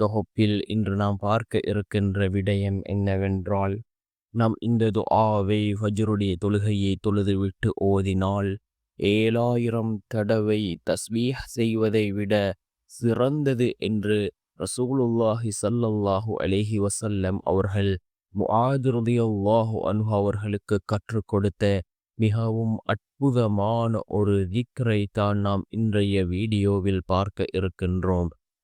தொகுப்பில் இன்று நாம் பார்க்க இருக்கின்ற விடயம் என்னவென்றால் நாம் இந்த துஆவை ஃபஜ்ருடைய தொழுகையை தொழுதுவிட்டு ஓதினால் ஏழாயிரம் தடவை தஸ்பீஹ் செய்வதை விட சிறந்தது என்று ரசூலுல்லாஹி சல்லல்லாஹு அலேஹி வசல்லம் அவர்கள் முஆத் அன்ஹு அவர்களுக்கு கற்றுக் கொடுத்த மிகவும் அற்புதமான ஒரு திக்ரை தான் நாம் இன்றைய வீடியோவில் பார்க்க இருக்கின்றோம்.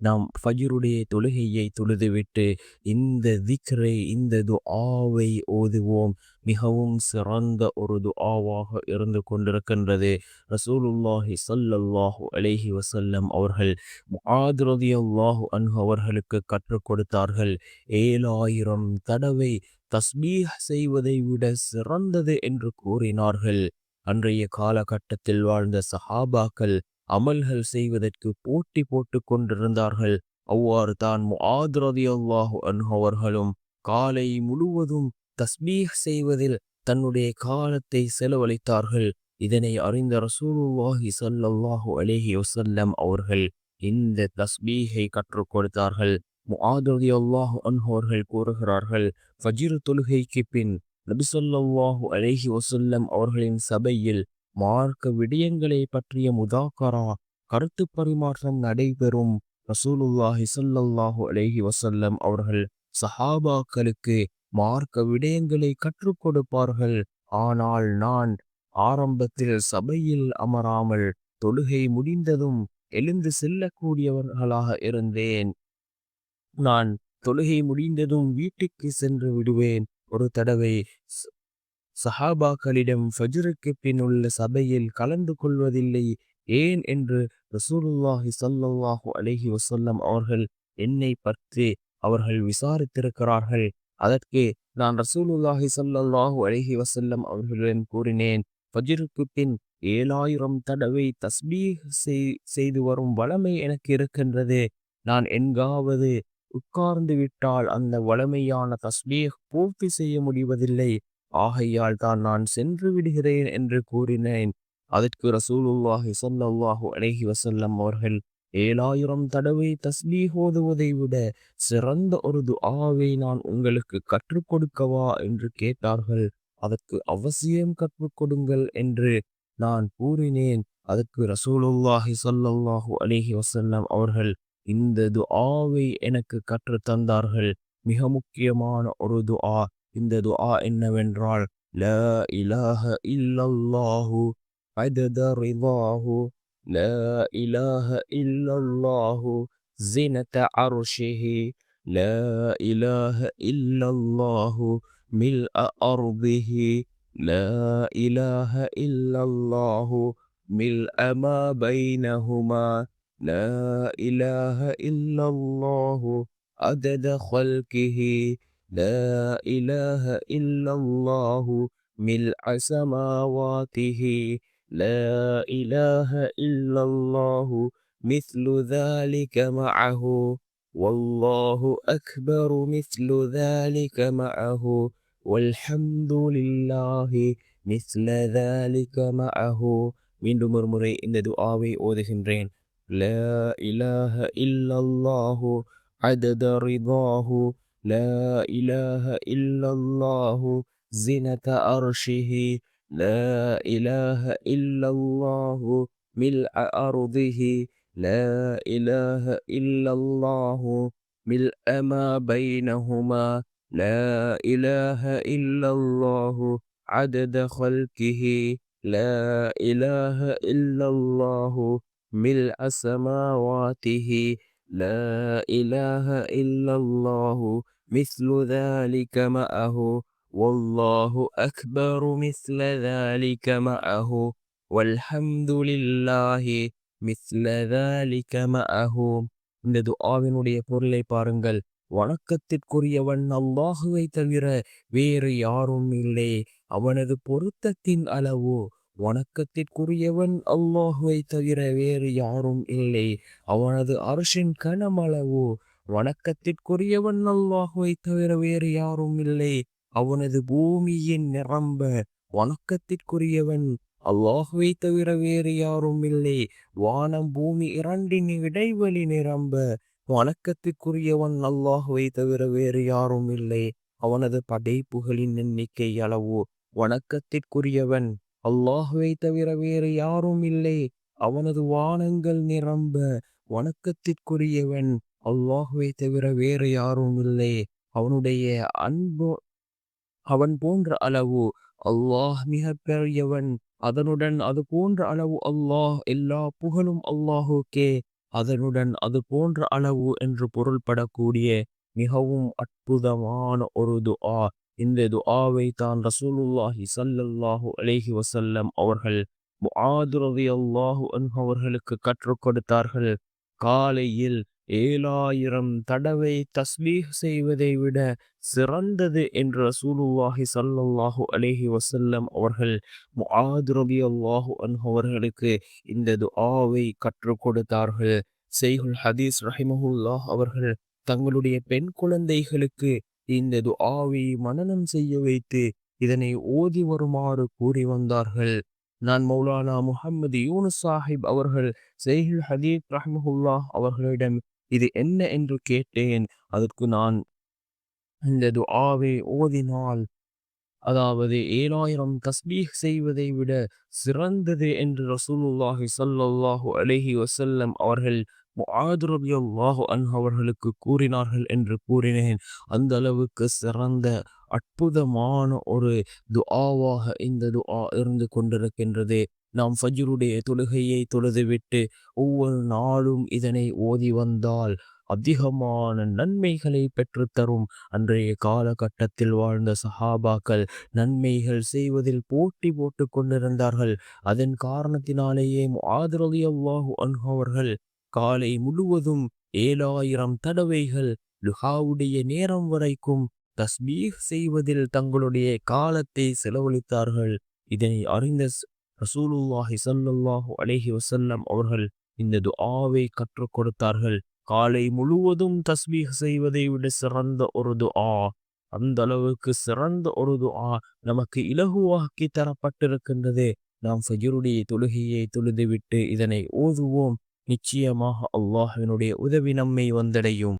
நாம் ஃபஜ்ருடைய தொழுகையை தொழுதுவிட்டு இந்த திக்ரை இந்த துஆவை ஓதுவோம். மிகவும் சிறந்த ஒரு துஆவாக இருந்து கொண்டிருக்கின்றது. ரசூலுல்லாஹி சல்லல்லாஹு அலேஹி வசல்லம் அவர்கள் ஆதிரதி அல்லாஹு அன்ஹு அவர்களுக்கு கற்றுக் கொடுத்தார்கள். ஏழாயிரம் தடவை தஸ்பீஹ் செய்வதை விட சிறந்தது என்று கூறினார்கள். அன்றைய காலகட்டத்தில் வாழ்ந்த சஹாபாக்கள் அமல்கள் செய்வதற்கு போட்டி போட்டு கொண்டிருந்தார்கள். அவ்வாறு தான் முஆத் அல்லாஹு அன்ஹு அவர்களும் காலை முழுவதும் தஸ்பீஹ் செய்வதில் தன்னுடைய காலத்தை செலவழித்தார்கள். இதனை அறிந்த ரசூலுல்லாஹி சல்லாஹு அலேஹி வசல்லம் அவர்கள் இந்த தஸ்பீஹை கற்றுக் கொடுத்தார்கள். முஆத் அல்லாஹு அன்ஹோர்கள் கூறுகிறார்கள் ஃபஜிர் தொழுகைக்கு பின் நபிசல்லாஹு அலேஹி வசல்லம் அவர்களின் சபையில் மார்க்க விடயங்களை பற்றிய முதாக்கரா கருத்து பரிமாற்றம் நடைபெறும் ரசூலுல்லாஹி ஸல்லல்லாஹு அலேஹி வசல்லம் அவர்கள் சஹாபாக்களுக்கு மார்க்க விடயங்களை கற்றுக் கொடுப்பார்கள். ஆனால் நான் ஆரம்பத்தில் சபையில் அமராமல் தொழுகை முடிந்ததும் எழுந்து செல்லக்கூடியவர்களாக இருந்தேன். நான் தொழுகை முடிந்ததும் வீட்டுக்கு சென்று விடுவேன். ஒரு தடவை சஹாபாக்களிடம் ஃபஜ்ருக்கு பின் உள்ள சபையில் கலந்து கொள்வதில்லை. ஏன் என்று ரசூலுல்லாஹி சல்லாஹு அலஹி வசல்லம் அவர்கள் என்னை பற்றி அவர்கள் விசாரித்திருக்கிறார்கள். அதற்கு நான் ரசூலுல்லாஹி சல்லாஹு அலஹி வசல்லம் அவர்களிடம் கூறினேன் ஃபஜ்ருக்கு பின் ஏழாயிரம் தடவை தஸ்பீஹ் செய்து வரும் வளமை எனக்கு இருக்கின்றது. நான் எங்காவது உட்கார்ந்து விட்டால் அந்த வளமையான தஸ்பீஹ் பூர்த்தி செய்ய முடிவதில்லை. ஆகையால் தான் நான் சென்று விடுகிறேன் என்று கூறினேன். அதற்கு ரசூலுல்லாஹி ஸல்லல்லாஹு அலைஹி வசல்லம் அவர்கள் ஏழாயிரம் தடவை தஸ்பீஹ் ஓதுவதை விட சிறந்த ஒரு துஆவை நான் உங்களுக்கு கற்றுக் கொடுக்கவா என்று கேட்டார்கள். அதற்கு அவசியம் கற்றுக் கொடுங்கள் என்று நான் கூறினேன். அதற்கு ரசூலுல்லாஹி ஸல்லல்லாஹு அலிஹி வசல்லம் அவர்கள் இந்த துஆவை எனக்கு கற்று தந்தார்கள். மிக முக்கியமான ஒரு துஆ இந்த துஆ என்னவென்றால் லா இலாஹ இல்லல்லாஹு عدد رضاه لا إله إلا الله زنة عرشه لا إله إلا الله ملء أرضه لا إله إلا الله ملء ما بينهما لا إله إلا الله عدد خلقه لا إله إلا الله ملء سماواته لا إله إلا الله مثل ذلك معه والله أكبر مثل ذلك معه والحمد لله مثل ذلك معه மீண்டும் ஒரு முறை இந்த துஆவை ஓதுகின்றேன் لا إله إلا الله عدد رضاه لا إله إلا الله زنة أرشه. لا إله إلا الله ملء أرضه. لا إله إلا الله ملء ما بينهما. لا إله إلا الله عدد خلقه. لا إله إلا الله ملء سماواته. لا إله إلا الله مثل ذلك معه والله أكبر مثل ذلك معه والحمد لله مثل ذلك معه இந்த துஆவினுடைய பொருளை பாருங்கள் வணக்கத்திற்குரியவன் அல்லாஹுவை தவிர வேறு யாரும் இல்லை அவனது பொருத்தத்தின் அளவு வணக்கத்திற்குரியவன் அல்லாஹுவை தவிர வேறு யாரும் இல்லை அவனது அரசின் கனமளவு வணக்கத்திற்குரியவன் அல்லாஹுவை தவிர வேறு யாரும் இல்லை. அவனது பூமியின் நிரம்ப வணக்கத்திற்குரியவன் அல்லாஹுவை தவிர வேறு யாரும் இல்லை. வானம் பூமி இரண்டின் இடைவெளி நிரம்ப வணக்கத்திற்குரியவன் அல்லாஹுவை தவிர வேறு யாரும் இல்லை. அவனது படைப்புகளின் எண்ணிக்கை அளவு வணக்கத்திற்குரியவன் அல்லாஹுவை தவிர வேறு யாரும் இல்லை. அவனது வானங்கள் நிரம்ப வணக்கத்திற்குரியவன் அல்லாஹுவை தவிர வேறு யாரும் இல்லை. அவனுடைய அன்பு அவன் போன்ற அளவு அல்லாஹ் மிக பெரியவன் அதனுடன் அது போன்ற அளவு அல்லாஹ் எல்லா புகழும் அல்லாஹுக்கே. அதனுடன் அது போன்ற அளவு என்று பொருள்படக்கூடிய மிகவும் அற்புதமான ஒரு துஆ. இந்த துஆவை தான் ரசூலுல்லாஹி சல்லல்லாஹு அலேஹி வசல்லம் அவர்கள் முஆது ரலியல்லாஹு அன்ஹு அவர்களுக்கு கற்றுக் கொடுத்தார்கள். காலையில் ஏழாயிரம் தடவை தஸ்பீஹ் செய்வதை விட சிறந்தது என்று ரசூலுல்லாஹி சல்லாஹு அலேஹி வசல்லம் அவர்கள் முஆத் அல்லாஹு அவர்களுக்கு இந்த துஆவை கற்றுக் கொடுத்தார்கள். செய்குல் ஹதீஸ் ரஹிமஹுல்லாஹ் அவர்கள் தங்களுடைய பெண் குழந்தைகளுக்கு இந்த துஆவை மனனம் செய்ய வைத்து இதனை ஓதி வருமாறு கூறி வந்தார்கள். நான் மௌலானா முஹம்மது யூனு சாஹிப் அவர்கள் செய்குல் ஹதீஸ் ரஹ்மஹுல்லாஹ் அவர்களிடம் இது என்ன என்று கேட்டேன். அதற்கு நான் இந்த துஆவை ஓதினால் அதாவது ஏழாயிரம் தஸ்பீஹ் செய்வதை விட சிறந்தது என்று ரசூலுல்லாஹி ஸல்லல்லாஹு அலஹி வசல்லம் அவர்கள் முஆத் அன் அவர்களுக்கு கூறினார்கள் என்று கூறினேன். அந்த அளவுக்கு சிறந்த அற்புதமான ஒரு துஆவாக இந்த துஆ இருந்து கொண்டிருக்கின்றது. நாம் ஃபஜ்ருடைய தொழுகையை தொழுதுவிட்டு ஒவ்வொரு நாளும் இதனை ஓதி வந்தால் அதிகமான நன்மைகளை பெற்றுத்தரும் அன்றைய காலகட்டத்தில் வாழ்ந்த சஹாபாக்கள் நன்மைகள் செய்வதில் போட்டி போட்டு கொண்டிருந்தார்கள். அதன் காரணத்தினாலேயே முஆத் ரலியல்லாஹு அன்ஹு அவர்கள் காலை முழுவதும் ஏழாயிரம் தடவைகள் லுஹாவுடைய நேரம் வரைக்கும் தஸ்பீஹ் செய்வதில் தங்களுடைய காலத்தை செலவழித்தார்கள். இதனை அறிந்த ரசூலுல்லாஹி சல்லுல்லாஹு அலேஹி வசல்லம் அவர்கள் இந்த துஆவை கற்றுக் கொடுத்தார்கள். காலை முழுவதும் தஸ்பீஹ் செய்வதை விட சிறந்த ஒரு துஆ. அந்த அளவுக்கு சிறந்த ஒரு துஆ நமக்கு இலகுவாக்கி தரப்பட்டிருக்கின்றது. நாம் ஃபஜ்ருடைய தொழுகையை தொழுதுவிட்டு இதனை ஓதுவோம். நிச்சயமாக அல்லாஹினுடைய உதவி நம்மை வந்தடையும்.